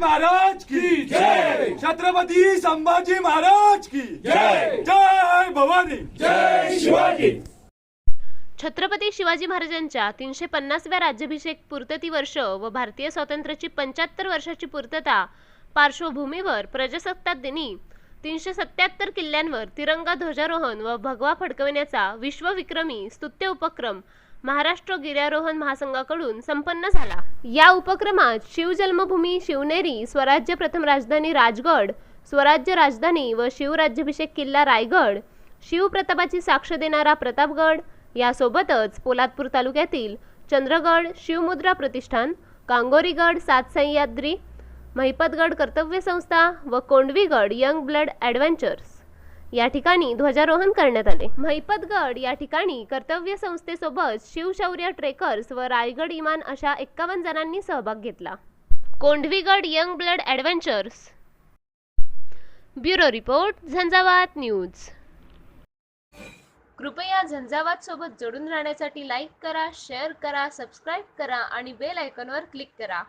महाराज की जय. छत्रपती संभाजी महाराज की जय. जय भवानी जय शिवाजी छत्रपती शिवाजी महाराजांच्या तीनशे पन्नासव्या राज्याभिषेक पूर्तती वर्ष व भारतीय स्वातंत्र्याची पंच्याहत्तर वर्षाची पूर्तता पार्श्वभूमीवर प्रजासत्ताक दिनी तीनशे सत्याहत्तर किल्ल्यांवर तिरंगा ध्वजारोहण व भगवा फडकवण्याचा विश्वविक्रमी स्तुत्य उपक्रम महाराष्ट्र गिर्यारोहण महासंघाकडून संपन्न झाला. या उपक्रमात शिवजन्मभूमी शिवनेरी स्वराज्य प्रथम राजधानी राजगड स्वराज्य राजधानी व शिवराज्याभिषेक किल्ला रायगड शिवप्रतापाची साक्ष देणारा प्रतापगड यासोबतच पोलादपूर तालुक्यातील चंद्रगड शिवमुद्रा प्रतिष्ठान कांगोरीगड सात सह्याद्री महिपतगड कर्तव्य संस्था व कोंडवीगड यंग ब्लड ॲडव्हेंचर्स. या ठिकाणी ध्वजारोहण करण्यात आले. महिपतगड या ठिकाणी कर्तव्य संस्थेसोबत शिवशौर्य ट्रेकर्स व रायगड इमान अशा एक्कावन्न जणांनी सहभाग घेतला. Kondhavigad young blood adventures. Bureau report Jhanjhavat news. कृपया झंझावात सोबत जोडून राहण्यासाठी लाईक करा शेअर करा सबस्क्राईब करा आणि बेल आयकॉनवर क्लिक करा.